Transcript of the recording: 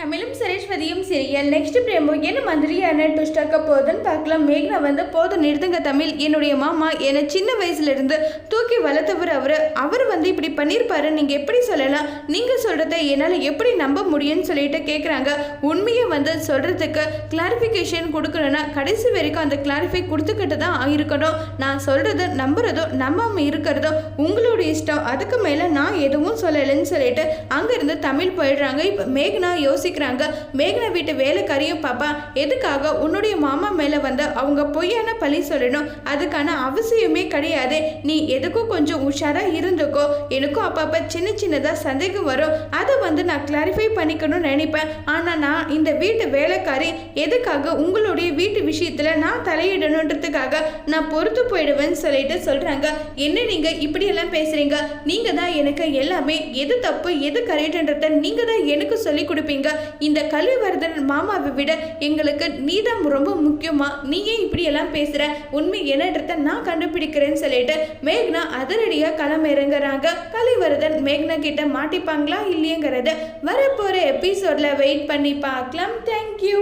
தமிழும் சரேஸ்வதியும் serial next பிரேமோ. என்ன மாதிரியான ட்விஸ்டாக்க போகுதுன்னு பார்க்கலாம். மேக்னா வந்து போதும் நிறுத்துங்க தமிழ். என்னுடைய மாமா என்னை சின்ன வயசுலேருந்து தூக்கி வளர்த்தவர் அவர். அவர் வந்து இப்படி பண்ணியிருப்பாரு நீங்கள் எப்படி சொல்லலாம்? நீங்கள் சொல்கிறத என்னால் எப்படி நம்ப முடியும்னு சொல்லிட்டு கேட்குறாங்க உண்மையை வந்து சொல்கிறதுக்கு கிளாரிஃபிகேஷன் கொடுக்கணும்னா கடைசி வரைக்கும் அந்த கிளாரிஃபை கொடுத்துக்கிட்டு தான் இருக்கணும். நான் சொல்கிறது நம்புறதோ நம்பாமல் இருக்கிறதோ உங்களுடைய இஷ்டம். அதுக்கு மேலே நான் எதுவும் சொல்லலைன்னு சொல்லிட்டு அங்கேருந்து தமிழ் போயிடுறாங்க. இப்போ மேகனா யோசிக்கிறாங்க. மேகனா வீட்டு வேலைக்காரியும் பாப்பா எதுக்காக உன்னுடைய மாமா மேலே வந்து அவங்க பொய்யான பழி சொல்லணும்? அதுக்கான அவசியமே கிடையாது. நீ எதுக்கும் கொஞ்சம் உஷாராக இரு இருந்துக்கோ எனக்கும் அப்பப்போ சின்ன சின்னதாக சந்தேகம் வரும். அதை வந்து நான் கிளாரிஃபை பண்ணிக்கணும்னு நினைப்பேன். ஆனால் நான் இந்த வீட்டு வேலைக்காரி எதுக்காக உங்களுடைய வீட்டு விஷயத்தில் நான் தலையிடணுன்றதுக்காக நான் பொறுத்து போயிடுவேன்னு சொல்லிட்டு சொல்கிறாங்க என்ன நீங்கள் இப்படியெல்லாம் பேசுகிறீங்க நீங்கள் தான் எனக்கு எல்லாமே எது தப்பு எது கரெக்டுன்றத நீங்கள் தான் எனக்கு சொல்லி கொடுப்பீங்க. இந்த கல்விவர்தன் மாமாவை விட எங்களுக்கு நீ தான் ரொம்ப முக்கியமா? நீ ஏன் இப்படியெல்லாம் பேசுகிற உண்மை என்னன்றத நான் கண்டுபிடிக்கிறேன்னு சொல்லிட்டு மேக்னா அதிரடியாக களமிறங்குறாங்க. கலிவர்தன் மேக்னா கிட்ட மாட்டிப்பாங்களா இல்லையங்கிறத வரப்போகிற எபிசோடில் வெயிட் பண்ணி பார்க்கலாம். தேங்க்யூ